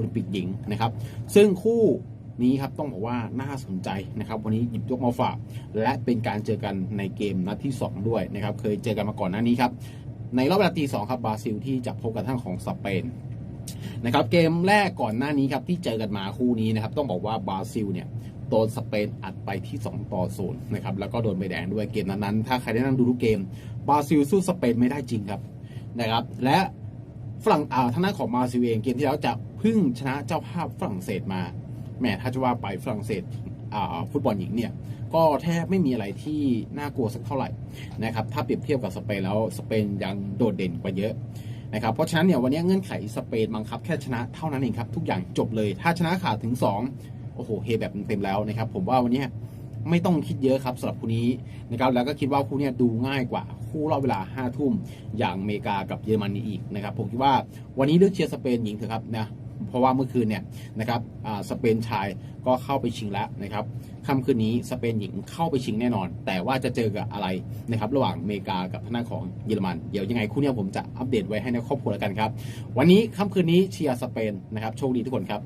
อลิมปิกหญิงนะครับ ซึ่งคู่นี้ครับต้องบอกว่าน่าสนใจนะครับ วันนี้หยิบยกมาฝาก และเป็นการเจอกันในเกมนัดที่ 2 ด้วยนะครับ เคยเจอกันมาก่อนหน้านี้ครับ ในรอบเวลาตีสองครับบราซิลที่จะพบกับทางของสเปนนะครับเกมแรกก่อนหน้านี้ครับที่เจอกันมาคู่นี้นะครับ ต้องบอกว่าบราซิลเนี่ยโดนสเปนอัดไปที่ 2 ต่อ0นะครับแล้วก็โดนใบแดงด้วยเกมนั้นๆถ้าใครได้นั่งดูทุกเกมบราซิลสู้สเปนไม่ได้จริงครับนะครับ และ ฝรั่งอ่าทางด้านของบราซิลเองเกมที่แล้วจะพึ่งชนะเจ้าภาพฝรั่งเศสมาแหมถ้าจะว่าไปฝรั่งเศสอ่าฟุตบอลหญิงเนี่ยก็แทบไม่มีอะไรที่น่ากลัวสักเท่าไหร่นะครับถ้าเปรียบเทียบกับสเปนแล้วสเปนยังโดดเด่นกว่าเยอะนะครับเพราะฉะนั้นเนี่ยวันนี้เงื่อนไขสเปนบังคับแค่ชนะเท่านั้นเองครับทุกอย่างจบเลย ถ้าชนะขาดถึง 2 โอ้โหเฮแบบเต็มแล้วนะครับผมว่าวันนี้ไม่ต้องคิดเยอะครับสำหรับคู่นี้นะครับแล้วก็คิดว่าคู่นี้ดูง่ายกว่า คู่รอบเวลา5้าทุ่มอย่างอเมริกากับเยอรมนีอีกนะครับผมคิดว่าวันนี้เลือกเชียร์สเปนหญิงเถอะครับนะเพราะว่าเมื่อคืนเนี่ยนะครับอ่าสเปนชายก็เข้าไปชิงแล้วนะครับค่ำคืนนี้สเปนหญิงเข้าไปชิงแน่นอน แต่ว่าจะเจอกับอะไรนะครับระหว่างอเมริกากับทางด้านของเยอรมัน เดี๋ยวยังไงคู่เนี้ยผมจะอัปเดตไว้ให้ในครอบครัวแล้วกันครับ วันนี้ค่ำคืนนี้เชียร์สเปนนะครับโชคดีทุกคนครับ